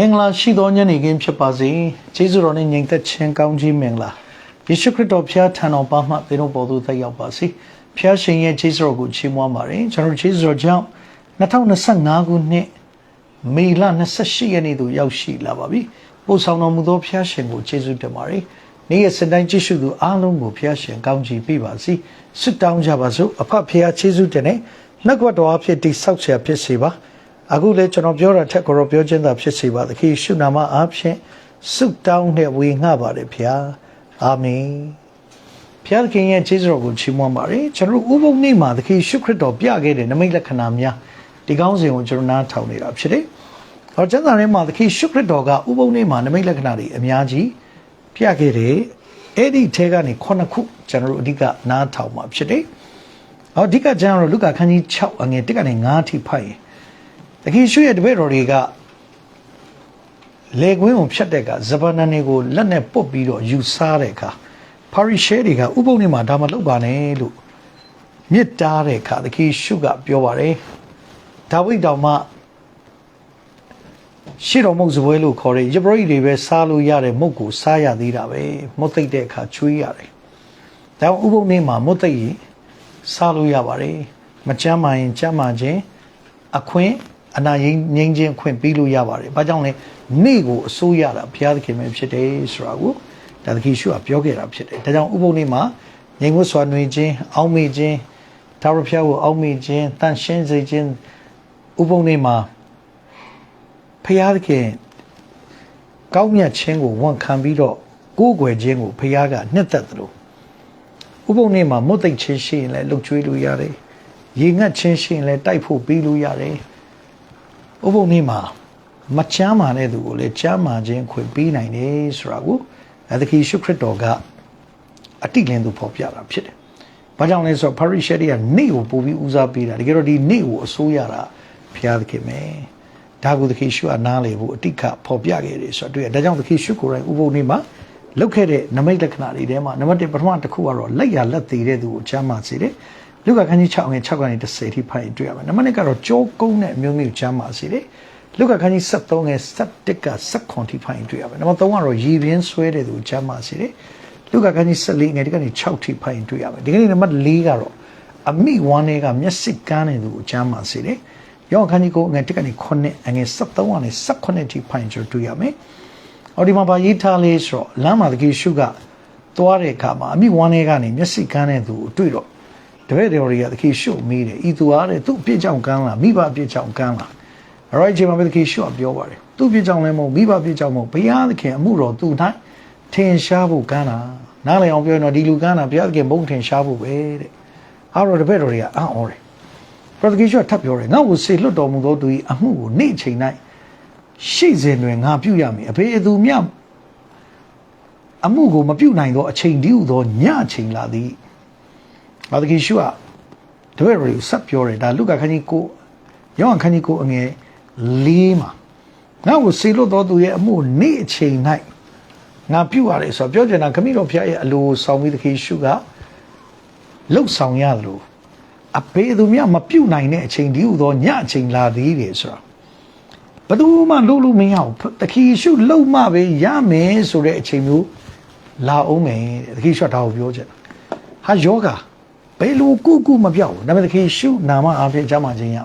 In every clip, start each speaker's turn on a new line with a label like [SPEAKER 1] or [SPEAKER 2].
[SPEAKER 1] မင်္ဂလာရှိသောညနေခင်းဖြစ်ပါစေကျေးဇူးတော်နဲ့ညီသက်ချင်းကောင်းကြီးမင်္ဂလာယေရှုခရစ်တော်ဖျားထံတော်ပါမှသင်တို့ပေါ်သို့သက်ရောက်ပါစေဖျားရှင်ရဲ့ကျေးဇူးတော်ကိုချီးမွမ်းပါတယ်ကျွန်တော်ကျေးဇူးတော်ကြောင့်2025ခုနှစ်မေလ28ရက်နေ့သို့ရောက်ရှိလာပါပြီပို့ဆောင်တော်မူသောဖျားရှင်ကိုကျေးဇူးတင်ပါတယ်နေ့ရက်စင်တိုင်းကြည့်ရှုသူအားလုံးကိုဖျားရှင်ကောင်းချီးပေးပါစေဆုတောင်းကြပါစို့အဖဖျားကျေးဇူးတင်တဲ့နှုတ်ကပတ်တော်အဖြစ်တိဆောက်ဆရာဖြစ်စေပါ အခုလေကျွန်တော်ပြောတာထက်ကိုတော့ပြောချင်းသာဖြစ်စေပါသခင်ရှုနာမအားဖြင့်ဆုတောင်းနဲ့ဝေငှပါတယ်ဖျားအာမင်ဖျားသခင်ရဲ့ကျေးဇူးတော်ကိုချီးမွမ်းပါတယ်ကျွန်တော်ဥပုံနေ့မှာသခင်ရှုခရစ်တော်ပြခဲ့တဲ့နမိတ်လက္ခဏာများဒီကောင်းစဉ်ကိုကျွန်တော်နားထောင်နေတာဖြစ်တယ်။ဟောကျမ်းစာထဲမှာသခင်ရှုခရစ်တော်ကဥပုံနေ့မှာနမိတ်လက္ခဏာတွေအများကြီးပြခဲ့တယ်အဲ့ဒီထဲကနေခုနှစ်ခုကျွန်တော်တို့အဓိကနားထောင်မှာဖြစ်တယ်။ဟောအဓိကကျမ်းကတော့လူကာခန်းကြီး6အငယ်1ကနေ9အထိဖတ်ရင် တခင်ရွှေရဲ့တပည့်တော်တွေကလေကွင်းကိုဖြတ်တဲ့ကဇဗနန်တွေကိုလက်နဲ့ပုတ်ပြီးတော့ယူစားတဲ့အခါပါရီရှဲတွေကဥပုံနေမှာဒါမလုပ်ပါနဲ့လို့မြစ်တားတဲ့အခါတခင်ရှုကပြောပါတယ်ဒါဝိဒ်တော်မှရှေ့တော်မုတ်စပွဲလို့ခေါ်တဲ့ယဘရိတွေပဲစားလို့ရတဲ့မုတ်ကိုစားရသေးတာပဲမုတ်သိပ်တဲ့အခါချွေးရတယ်ဒါဥပုံနေမှာမုတ်သိပ်ရင်စားလို့ရပါတယ်မကြမ်းမာရင်ကြမ်းမာခြင်းအခွင့် အနာငိမ့်ငိမ့်ချင်းခွင့်ပြီးလို့ရပါတယ်။ဘာကြောင့်လဲနေ့ကိုအစိုးရတာဘုရားသခင်ပဲဖြစ်တယ်ဆိုတာကိုဒါသခင်ရှုကပြောခဲ့တာဖြစ်တယ်။ဒါကြောင့်ဥပုံနေ့မှာငြိမ်ဝတ်စွာနေခြင်းအောက်မေ့ခြင်းဒါရဖျားကိုအောက်မေ့ခြင်းတန်ရှင်းစေခြင်းဥပုံနေ့မှာဘုရားသခင်ကောင်းမြတ်ခြင်းကိုဝန်ခံပြီးတော့ကိုးကွယ်ခြင်းကိုဘုရားကနှစ်သက်တယ်လို့ဥပုံနေ့မှာမွတ်သိပ်ခြင်းရှိရင်လည်းလှုပ်ကြွေးလို့ရတယ်။ရေငတ်ခြင်းရှိရင်လည်းတိုက်ဖို့ပြီးလို့ရတယ်။ ဥပုံနေ့မှာမချမ်းမာတဲ့သူကိုလည်းချမ်းမာခြင်းခွင့်ပေးနိုင်တယ်ဆိုတာကိုအသခင်ရှုခရစ်တော်ကအတိလင်းသူဖော်ပြတာဖြစ်တယ်။ဘာကြောင့်လဲဆိုတော့ Paris Sherry ကနေ့ကိုပို့ပြီးဦးစားပေးတာတကယ်တော့ဒီနေ့ကိုအစိုးရတာဘုရားသခင်ပဲ။ဒါကိုသခင်ရှုကနားလေဖို့အတိတ်ကဖော်ပြခဲ့တယ်ဆိုတော့တွေ့ရဒါကြောင့်သခင်ရှုကိုယ်တိုင်ဥပုံနေ့မှာလောက်ခဲ့တဲ့နမိတ်လက္ခဏာတွေထဲမှာနံပါတ်1ပထမတစ်ခုကတော့လက်ရလက်သေးတဲ့သူကိုချမ်းသာစေတယ်။ လူကခန်းကြီး6ငယ်6ကနေ10ထိဖိုင်တွေ့ရမယ်။နံပါတ်2ကတော့ကြောကုန်းတဲ့အမျိုးမျိုးချမ်းသာစေတယ်။လူကခန်းကြီး73ငယ်7က7ထိဖိုင်တွေ့ရမယ်။နံပါတ်3ကတော့ရည်ပြင်းဆွဲတဲ့သူကိုချမ်းသာစေတယ်။လူကခန်းကြီး14ငယ်ဒီကနေ6ထိဖိုင်တွေ့ရမယ်။ဒီကနေ့နံပါတ်4ကတော့အမိဝမ်းတွေကမျက်စိကန်းတဲ့သူကိုချမ်းသာစေတယ်။ယောဟန်ခန်းကြီးကိုငယ်1ကနေ9အငယ်73ကနေ18ထိဖိုင်ကျွတွေ့ရမယ်။အော်ဒီမှာဗာရေးထားလေးဆိုတော့လမ်းမှာတကယ်ရှုကသွားတဲ့အခါမှာအမိဝမ်းတွေကနေမျက်စိကန်းတဲ့သူကိုတွေ့တော့ တပည့်တော်တွေကတခေရှုမေးတယ်ဤသူအားတဲ့သူ့အပြစ်ကြောင့်ကန်းလားမိဘအပြစ်ကြောင့်ကန်းလားအဲ့တော့အချိန်မှာပဲတခေရှုကပြောပါတယ်သူ့အပြစ်ကြောင့်လည်းမဟုတ်မိဘအပြစ်ကြောင့်မဟုတ်ဘုရားသခင်အမှုတော်သူ့၌ထင်ရှားဖို့ကန်းတာနားလည်အောင်ပြောရင်တော့ဒီလူကန်းတာဘုရားသခင်ဘုံထင်ရှားဖို့ပဲတဲ့အဲ့တော့တပည့်တော်တွေကအံ့ဩတယ်ပရတကိရှုကထပ်ပြောတယ်ငါ့ကိုစေလွတ်တော်မူသောသူ၏အမှုကိုနေ့ချိန်၌ရှိစဉ်တွင်ငါပြုရမည်အဖေအသူမြအမှုကိုမပြုနိုင်သောအချိန်တည်းဟုသောညအချိန်လာသည်။ ဘာတကိရှုကတပည့်တော်ကိုဆက်ပြောတယ်ဒါလူကခန်းကြီးကိုယောဟန်ခန်းကြီးကိုအငယ်၄မှာငါ့ကိုစေလို့တော်သူရဲ့အမှုနေ့အချိန်၌ငါပြုရတယ်ဆိုတော့ပြောချင်တာခမည်းတော်ဖျားရဲ့အလိုဆောင်ပြီးတကိရှုကလှုပ်ဆောင်ရတယ်လို့အဘေသူမြမပြုတ်နိုင်တဲ့အချိန်ဒီဟုသောညအချိန်လာသေးတယ်ဆိုတော့ဘယ်သူမှလုပ်လို့မရဘူးတခိရှုလှုပ်မှပဲရမယ်ဆိုတဲ့အချိန်မျိုးလာအောင်မယ်တဲ့တခိရှုဒါကိုပြောချင်တာဟာယောဂ ဘယ်လိုကုကုမပြောက်ဘူးဒါပေမဲ့တခိရှုနာမအားဖြင့်အကြမ်းမှခြင်းရ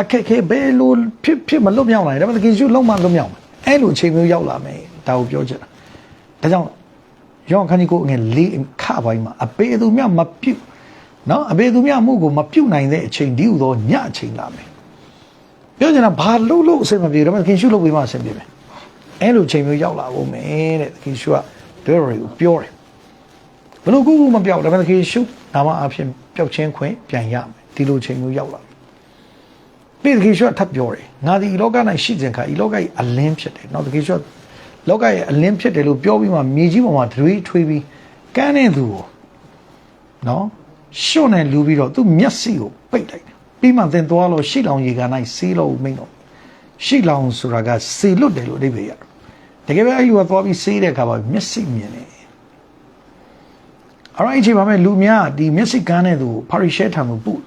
[SPEAKER 1] အခက်ခဲဘယ်လိုဖြစ်ဖြစ်မလွတ်မြောက်နိုင်ဒါပေမဲ့တခိရှုလုံးမလွတ်မြောက်မယ်အဲ့လိုအချိန်မျိုးရောက်လာမယ်ဒါကိုပြောချင်တာဒါကြောင့်ယောဟန်ခန်းကြီးကိုငယ်လေးခပိုင်းမှာအပေသူမြမပြုတ်နော်အဘေသူမြမှုကိုမပြုတ်နိုင်တဲ့အချိန်ဒီဟုသောညအချိန်လာမယ်ပြောချင်တာဘာလို့လို့အဆင်မပြေတော့ခင်ရှုလို့ပြီးမှအဆင်ပြေမယ်အဲလိုချိန်မျိုးရောက်လာဖို့မယ်တဲ့ခင်ရှုကဒဲရီကိုပြောတယ် ဘလို့ကူကူမပြောက်ဒါပေမဲ့ခင်ရှုနာမအဖြစ်ပျောက်ချင်းခွင့်ပြန်ရမယ်ဒီလိုချိန်မျိုးရောက်လာပြီးခင်ရှုကထပ်ပြောတယ်ငါဒီလောက၌ရှိခြင်းခါဒီလောကကြီးအလင်းဖြစ်တယ်နော်ခင်ရှုလောကရဲ့အလင်းဖြစ်တယ်လို့ပြောပြီးမှမြေကြီးပေါ်မှာဒွေးထွေးပြီးကန်းတဲ့သူကိုနော်ရှုံနဲ့လူပြီးတော့သူ့မျက်စိကိုပိတ်လိုက်တယ်ပြီးမှသင်သွားလို့ရှေ့လောင်ရေကန်၌စေးလို့မိန်တော့ရှေ့လောင်ဆိုတာကစေလွတ်တယ်လို့အဓိပ္ပာယ်ရတယ်တကယ်ပဲအဲ့ဒီကသွားပြီးစေးတဲ့အခါမှာမျက်စိမြင်တယ် အဲ့တော့အချိန်မှာမဲ့လူများဒီမျက်စိကန်းတဲ့သူကိုပါရီရှဲထံကိုပို့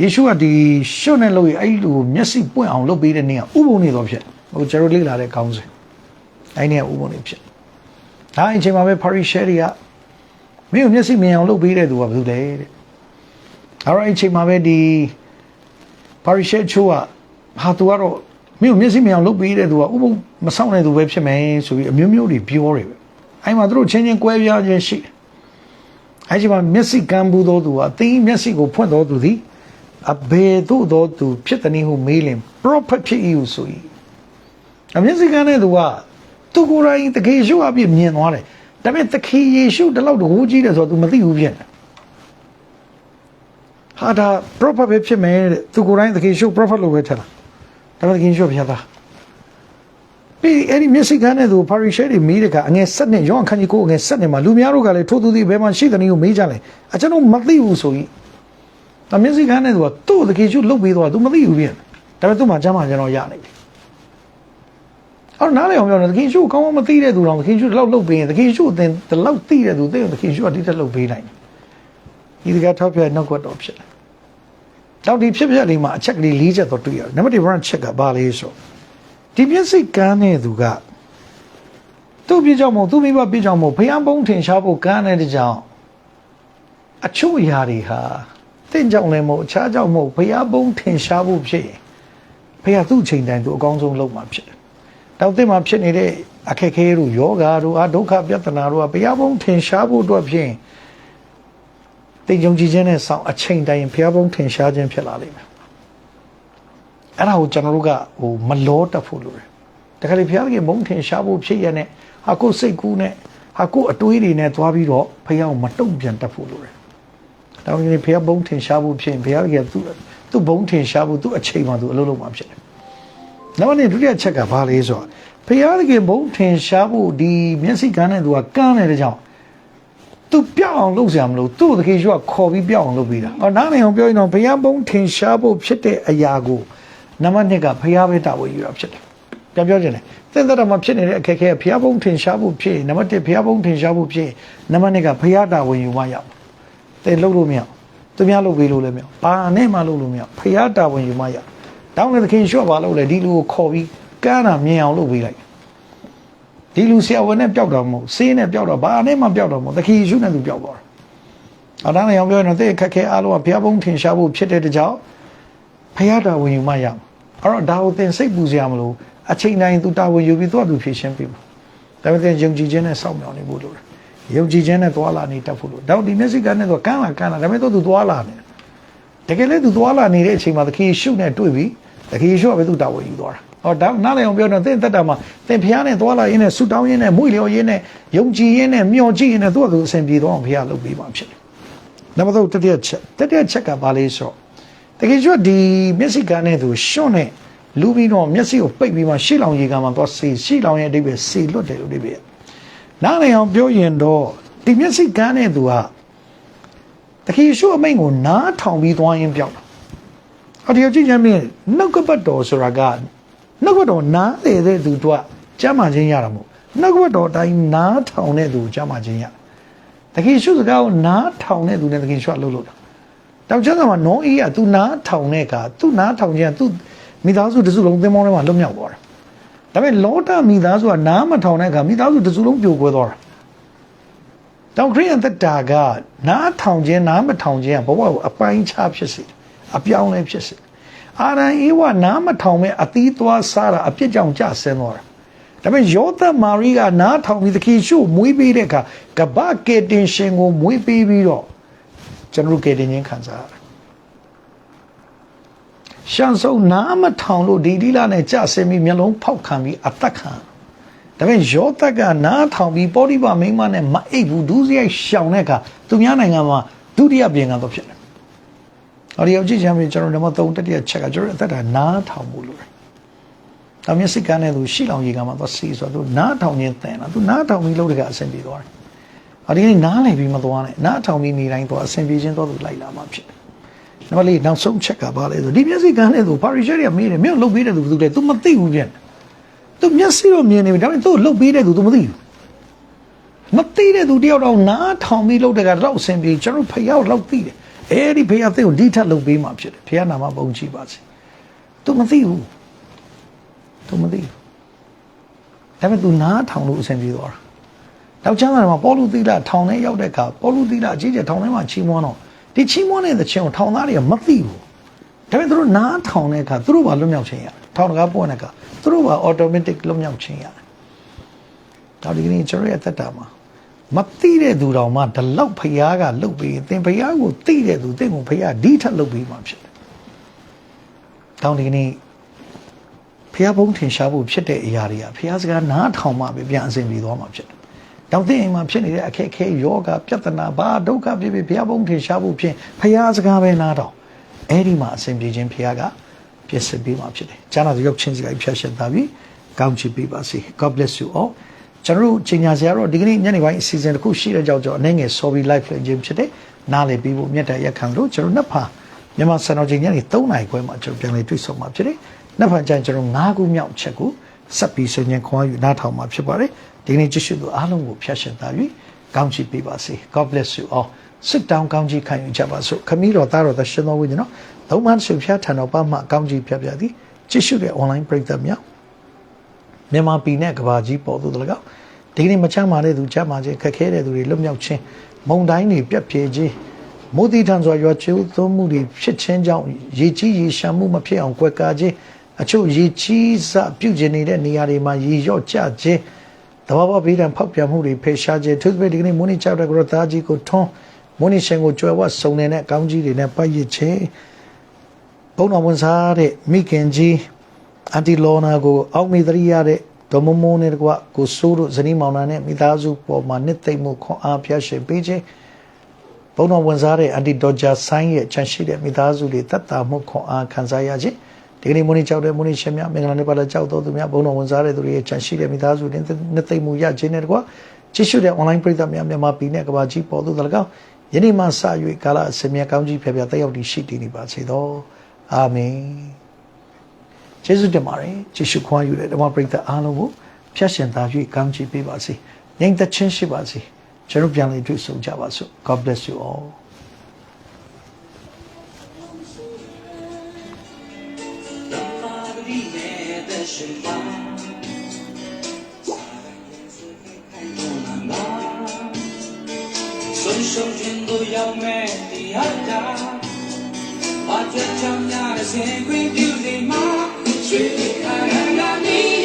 [SPEAKER 1] ယေရှုကဒီရှုံနဲ့လို့အဲ့ဒီလူကိုမျက်စိပွင့်အောင်လုပ်ပေးတဲ့နေ့ကဥပုံနေတော့ဖြစ်ဟိုကျွန်တော်လေ့လာတဲ့ခေါင်းစဉ်အဲ့ဒီကဥပုံတွေဖြစ်ဒါအချိန်မှာပဲ Paris share တွေကမင်းကိုမျက်စိမြင်အောင်လုပ်ပေးတဲ့သူကဘယ်သူလဲတဲ့အဲ့တော့အဲ့အချိန်မှာပဲဒီ Paris share ချိုးကဟာသူကတော့မင်းကိုမျက်စိမြင်အောင်လုပ်ပေးတဲ့သူကဥပုံမဆောင်တဲ့သူပဲဖြစ်မယ်ဆိုပြီးအမျိုးမျိုးတွေပြောတယ်ပဲအဲ့မှာသူတို့ချင်းချင်းကွဲပြားခြင်းရှိတယ် အဲ့ဒီမှာမျက်စိကမ်းဘူးသောသူကအသိမျက်စိကိုဖွင့်တော်သူသည်အဘေသို့သောသူဖြစ်တဲ့နည်းဟုမေးလင် prophet ဖြစ်၏ဟုဆို၏အမျက်စိကမ်းတဲ့သူကသူကိုယ်တိုင်တကယ်ရှုအပြည့်မြင်သွားတယ်ဒါပေမဲ့တခေယေရှုတလောက်တကူကြီးတယ်ဆိုတော့ तू မသိဘူးဖြစ်နေဟာဒါ prophet ပဲဖြစ်မယ်တဲ့သူကိုယ်တိုင်တကယ်ရှု prophet လို့ပဲထင်တာဒါပေမဲ့တကယ်ရှုဖြစ်တာ ပြီးအဲ့ဒီမျက်စိကမ်းတဲ့သူပါရီရှဲတွေမေးတဲ့ကအငယ်ဆက်နဲ့ရောအခန်းကြီးကိုအငယ်ဆက်နဲ့မှာလူများတို့ကလည်းထိုးသူသည်ဘယ်မှာရှိတဲ့နည်းကိုမေးကြလဲအကျွန်တော်မသိဘူးဆိုရင်ဒါမျက်စိကမ်းတဲ့သူကသူ့တကယ်ရှုလုတ်ပြီးတော့ तू မသိဘူးဖြစ်ဒါပေမဲ့သူ့မှာကျမ်းမာကျွန်တော်ရနေတယ်အဲ့တော့နားလေအောင်ပြောတယ်တခင်ရှုကောင်းကောင်းမသိတဲ့သူတော့တခင်ရှုဒီလောက်လှုပ်ပေးရင်တခင်ရှုအတင်ဒီလောက်သိတဲ့သူသိရင်တခင်ရှုကဒီတက်လှုပ်ပေးနိုင်တယ်ဒီကထောက်ပြနှုတ်ကွက်တော့ဖြစ်တယ်တော့ဒီဖြစ်ဖြစ်လေးမှာအချက်ကလေး၄ချက်တော့တွေ့ရတယ်နံပါတ်1 run ချက်ကဘာလဲဆို ဒီမျက်စိကန်းတဲ့သူကသူ့ပြကြောင့်မဟုတ်သူ့မိဘပြကြောင့်မဟုတ်ဖျားပုံးထင်ရှားဖို့ကန်းတဲ့ကြောင့်အချို့အရာတွေဟာတင့်ကြောင့်လည်းမဟုတ်အခြားကြောင့်မဟုတ်ဖျားပုံးထင်ရှားဖို့ဖြစ်ရင်ဖျားသူ့အချိန်တိုင်းသူအကောင်းဆုံးလုပ်မှာဖြစ်တယ်တောက်တဲ့မှာဖြစ်နေတဲ့အခက်အခဲတို့ယောဂါတို့အဒုက္ခပြဿနာတို့ကဘုရားဘုံထင်ရှားဖို့အတွက်ဖြင့်တင်ကြုံကြည်ခြင်းနဲ့ဆောင်းအချိန်တိုင်းဘုရားဘုံထင်ရှားခြင်းဖြစ်လာလိမ့်မယ် အဲ့ဒါကိုကျွန်တော်တို့ကဟိုမလောတက်ဖို့လိုတယ်တခါလေဘုရားကြီးဘုံထင်ရှားဖို့ဖြစ်ရတဲ့ဟာကိုစိတ်ကူးနဲ့ဟာကိုအတွေးတွေနဲ့သွားပြီးတော့ဘုရားကိုမတုံ့ပြန်တက်ဖို့လိုတယ်တောင်းရင်ဘုရားဘုံထင်ရှားဖို့ဖြစ်ရင်ဘုရားကြီးကသူ့သူ့ဘုံထင်ရှားဖို့သူ့အချိန်မှသူအလုပ်လုပ်မှာဖြစ်တယ်နောက်နေ့ဒုတိယချက်ကဘာလဲဆိုတော့ဖျားတကယ်ဘုံထင်ရှားဖို့ဒီမျက်စိကန်းတဲ့သူကကန်းနေတဲ့ကြောင့်သူပြောက်အောင်လုပ်စရာမလိုသူ့တကယ်ရွကခေါ်ပြီးပြောက်အောင်လုပ်ပြီးတာ။အော်နားနေအောင်ပြောရင်တော့ဖျားဘုံထင်ရှားဖို့ဖြစ်တဲ့အရာကို နံပါတ်1ကဖျားပဲတာဝန်ယူတာဖြစ်တယ်။ပြန်ပြောချင်တယ်။သင်္သက်တော်မှာဖြစ်နေတဲ့အခက်အခဲကဖျားဘုံထင်ရှားဖို့ဖြစ်ရင်နံပါတ်1ဖျားဘုံထင်ရှားဖို့ဖြစ်ရင်နံပါတ်2ကဖျားတာဝန်ယူမှရအောင်။သင်လုပ်လို့မရအောင်။သူများလုပ်ပေးလို့လည်းမရအောင်။ဘာနဲ့မှလုပ်လို့မရအောင်။ဖျားတာဝန်ယူမှရအောင်။တောင်းတဲ့သခင်ရွတ်ပါလို့လေဒီလူကိုခေါ်ပြီးကန်းတာမြင်အောင်လုပ်ပေးလိုက်ဒီလူဆရာဝန်နဲ့ပျောက်တော့မဟုတ်ဆေးနဲ့ပျောက်တော့ဘာနဲ့မှပျောက်တော့မဟုတ်တခီရှုနဲ့သူပျောက်သွားတာအဒါနဲ့အောင်ပြောရင်တော့တဲ့ခက်ခဲအားလုံးကဘုရားဘုံထင်ရှားဖို့ဖြစ်တဲ့တကြောင် ဘုရားတော်ဝင်ယူမှရမှာအဲ့တော့ဒါကိုသင်စိတ်ပူစရာမလိုအချိန်တိုင်းသူတာဝန်ယူပြီးတော့သူဖြည့်ရှင်းပြီဒါပေမဲ့ယုံကြည်ခြင်းနဲ့စောင့်မျှော်နေဖို့လိုတယ်ယုံကြည်ခြင်းနဲ့သွားလာနေတတ်ဖို့လိုတော့ဒီမျက်စိကနဲ့တော့ကန်းလာကန်းလာဒါပေမဲ့တော့သူသွားလာနေတကယ်လည်းသူသွားလာနေတဲ့အချိန်မှာသခင်ရှုနဲ့တွေ့ပြီးသခင်ရှုကပဲသူတာဝန်ယူသွားတာဟောဒါနားလည်အောင်ပြောတော့သင်တက်တာမှာသင်ဖျားနဲ့သွားလာရင်းနဲ့ဆူတောင်းရင်းနဲ့မွေလျော်ရင်းနဲ့ယုံကြည်ရင်းနဲ့မျှော်ကြည့်ရင်းနဲ့သူ့အတူအစဉ်ပြေတော့အောင်ဖျားလုပ်ပေးပါဖြစ်တယ်။နံပါတ်3တတိယချက်တတိယချက်ကဘာလဲဆိုတ ကယ်ကျွတ်ဒီမျက်စိကန်းနဲ့သူရှွန့်နဲ့လူပြီးတော့မျက်စိကိုပိတ်ပြီးမှရှေ့လောင်ရေကမှသွားစေရှေ့လောင်ရဲ့အဓိပ္ပာယ်စေလွတ်တယ်လို့အဓိပ္ပာယ်နားလည်အောင်ပြောရင်တော့ဒီမျက်စိကန်းနဲ့သူကတကယ်ရှုအမိန်ကိုနားထောင်ပြီးသွားရင်ပြောက်တာ။အတယောက်ကြည့်ချင်မင်းနှုတ်ကပတ်တော်ဆိုတာကနှုတ်ကပတ်တော်နားလေတဲ့သူတို့ကကြမ်းမာခြင်းရတာမဟုတ်နှုတ်ကပတ်တော်အတိုင်းနားထောင်တဲ့သူကြမ်းမာခြင်းရတကယ်ရှုစကားကိုနားထောင်တဲ့သူနဲ့တကယ်ရှုအလုပ်လုပ်တာ တောင်ကျမ်းစာမှာနောအေးကသူနားထောင်တဲ့ကသူနားထောင်ခြင်းကသူမိသားစုတစုလုံးသင်္ဘောထဲမှာလွတ်မြောက်သွားတာဒါပေမဲ့လောတာမိသားစုကနားမထောင်တဲ့ကမိသားစုတစုလုံးပြိုကွဲသွားတာတောင်ခရိယန်သက်တာကနားထောင်ခြင်းနားမထောင်ခြင်းကဘဝကိုအပိုင်းခြားဖြစ်စေအပြောင်းလဲဖြစ်စေအာရန်အေဝနားမထောင်မဲ့အသီးသွားစားတာအပြစ်ကြောင့်ကြဆင်းသွားတာဒါပေမဲ့ယောသမာရီကနားထောင်ပြီးသခင်ရှုမွေးပေးတဲ့အခါကပကေတင်ရှင်ကိုမွေးပေးပြီးတော့ ကျွန်တော်ကေတင်ချင်းခံစားရတယ်ရှန်ဆုံနားမထောင်လို့ဒီဒီလာနဲ့ကြဆင်းပြီးမျက်လုံးဖောက်ခံပြီးအသက်ခံဒါပေမဲ့ယောသကနားထောင်ပြီးပေါတိပါမိန်းမနဲ့မအိပ်ဘူးဒုစရိုက်ရှောင်တဲ့အခါသူများနိုင်ငံမှာဒုတိယပြင်ကတော့ဖြစ်တယ်။အော်ဒီရောက်ကြည့်ချင်ပြီကျွန်တော်နံပါတ်3တတိယချက်ကကျွန်တော်အသက်တာနားထောင်ဖို့လိုတယ်။ဒါမျက်စိကန်းတဲ့သူရှိလောင်ရေကမှသွားစီဆိုတော့သူနားထောင်ခြင်းတင်တာသူနားထောင်ပြီးလုပ်တဲ့ကအဆင်ပြေသွားတယ်။ အော်ဒီနေ့နားလည်ပြီးမသွားနဲ့နားထောင်ပြီးနေတိုင်းသွားအဆင်ပြေခြင်းတော့သူလိုက်လာမှဖြစ်တယ်။နံပါတ်4နောက်ဆုံးချက်ကဘာလဲဆိုဒီမျက်စိကန်းတဲ့သူပါရီရှယ်ရမေးတယ်မြို့လုတ်ပေးတဲ့သူဘယ်သူလဲ तू မသိဘူးပြန်။ तू မျက်စိတော့မြင်နေပြီဒါပေမဲ့ तू လုတ်ပေးတဲ့သူ तू မသိဘူး။မသိတဲ့သူတယောက်တော့နားထောင်ပြီးလုပ်တဲ့ကတော့အဆင်ပြေကျွန်တော်ဖျောက်လောက်သိတယ်အဲ့ဒီဖေရသိကိုဒီထက်လုပ်ပေးမှဖြစ်တယ်ဖေရနာမပုံကြည့်ပါစေ तू မသိဘူး तू မသိဘူး ဒါပေမဲ့ तू နားထောင်လို့အဆင်ပြေသွားတာ နောက်ကျမ်းစာထဲမှာပေါလုသီလထောင်ထဲရောက်တဲ့အခါပေါလုသီလအကြီးကျယ်ထောင်ထဲမှာချီးမွမ်းတော့ဒီချီးမွမ်းတဲ့သချင်းကိုထောင်သားတွေကမသိဘူးဒါပေမဲ့သူတို့နားထောင်တဲ့အခါသူတို့ဘာလွတ်မြောက်ခြင်းရတယ်ထောင်တကားပွင့်တဲ့အခါသူတို့ဘာ automatic လွတ်မြောက်ခြင်းရတယ်ဒါဒီကနေ့ကျွန်တော်ရဲ့သက်တာမှာမသိတဲ့သူတော်မှဒီလောက်ဖျားကလှုပ်ပြီးသင်ဖျားကိုသိတဲ့သူသင်ကိုဖျားဒီထက်လှုပ်ပြီးမှဖြစ်တယ်တောင်းဒီကနေ့ဖះဘုံထင်ရှားဖို့ဖြစ်တဲ့အရာတွေကဖះစကားနားထောင်မှပဲပြန်အစဉ်ပြေသွားမှာဖြစ်တယ်။ တောင်သိအိမ်မှာဖြစ်နေတဲ့အခက်အခဲယောဂပြဿနာဘာဒုက္ခဖြစ်ဖြစ်ဖះဘုံထင်ရှားဖို့ဖြစ်ဖះစကားပဲနားထောင်အဲ့ဒီမှာအစဉ်ပြေခြင်းဖះကပြည့်စုံပြီးမှဖြစ်တယ်။ကျမ်းစာရုပ်ချင်းစကားဖြတ်ရှင်းသားပြီးကောင်းချီးပေးပါစေ။ God bless you all ကျွန်တော်တို့ချိန်ညာစရာတော့ဒီကနေ့ညနေပိုင်းအစီအစဉ်တစ်ခုရှိတဲ့ကြောင့်ကျွန်တော်အနေငယ် sorry live လွှင့်ခြင်းဖြစ်တယ်။နားလေပြီးဖို့မြတ်တဲ့ရက်ခံလို့ကျွန်တော်နှစ်ဖာမြန်မာစံတော်ချိန်ညနေ3နာရီခွဲမှာကျွန်တော်ပြန်လည်တွေ့ဆုံမှာဖြစ်တယ်။နှစ်ဖာကျရင်ကျွန်တော်၅ခုမြောက်ချက်ကို ဆက်ပြီးဆွေးနွေးခွာယူနားထောင်မှာဖြစ်ပါတယ်။ဒီကနေ့ကြည့်ရှုသူအားလုံးကိုဖျက်ရှင်သား၍ကောင်းချီးပေးပါစေ။ God bless you all. sit down ကောင်းချီးခံယူကြပါစို့ခမီးတော်သားတော်သရှင်တော်ဝိညာဉ်တော်သုံးမဆုဖျားထံတော်ပါမှကောင်းချီးဖျက်ပြသည်ကြည့်ရှုတဲ့ online ပရိသတ်များမြန်မာပြည်နဲ့ကဘာကြီးပေါ်သူတို့လည်းကောင်းဒီကနေ့မချမ်းမာတဲ့သူချမ်းမာခြင်းခက်ခဲတဲ့သူတွေလွတ်မြောက်ခြင်းမုန်တိုင်းတွေပြတ်ပြေခြင်းမိုးတိထန်စွာရွာချူသွန်းမှုတွေဖြစ်ခြင်းကြောင့်ရေကြီးရေရှမ်းမှုမဖြစ်အောင်ကွယ်ကာခြင်း အချို့ရေကြီးစပြုတ်ကျင်နေတဲ့နေရာတွေမှာရေရော့ကျခြင်းတဘာဝဘေးဒဏ်ဖောက်ပြန်မှုတွေဖေရှားခြင်းသူတို့ဒီကနေ့မိုးနေချောက်တဲ့ကရသားကြီးကိုထွန်းမိုးနေရှင်ကိုကြွယ်ဝစုံနေတဲ့ကောင်းကြီးတွေနဲ့ပတ်ရစ်ခြင်းဘုံတော်ဝန်စားတဲ့မိခင်ကြီးအန်တီလောနာကိုအောက်မေတရိယတဲ့ဒေါ်မမိုးနဲ့တကွကိုဆိုးတို့ဇနီးမောင်နှံနဲ့မိသားစုပေါ်မှာနှစ်သိမ့်မှုခွန်အားဖျက်ရှင်ပေးခြင်းဘုံတော်ဝန်စားတဲ့အန်တီဒေါ်ဂျာဆိုင်ရဲ့ချန်ရှိတဲ့မိသားစုတွေသက်တာမှုခွန်အားခံစားရခြင်း ဒီကနေ့မွန်နီကြောက်တဲ့မွန်နီရှင်များမင်္ဂလာနေ့ပါလာကြောက်တော်သူများဘုံတော်ဝန်စားတဲ့သူတွေရဲ့ချန်ရှိတဲ့မိသားစုတွေနှစ်သိမ့်မှုရခြင်းနဲ့တကွကြည့်ရှုတဲ့ online ပရိသတ်များမြန်မာပြည်နဲ့ကမ္ဘာကြီးပေါ်သူတလကောက်ယနေ့မှစ၍ကာလအစဉ်မြတ်ကောင်းကြီးဖျက်ဖျက်တက်ရောက်တည်ရှိတည်နေပါစေသောအာမင်ကျေးဇူးတင်ပါတယ်ကြည့်ရှုခွင့်ယူတဲ့ဓမ္မပရိသတ်အားလုံးကိုဖျက်ရှင်သား၍ကောင်းချီးပေးပါစေငြိမ်သက်ခြင်းရှိပါစေကျွန်တော်ပြန်လည်တွေ့ဆုံကြပါစို့ God bless you all
[SPEAKER 2] ဆုံးရှုံးခြင်းကိုရောက်မဲ့တရားတာဘာကြောင့်ချမ်းသာတဲ့ဆင်ခွင့်ပြုနေမှာရွှေခါရနာမီ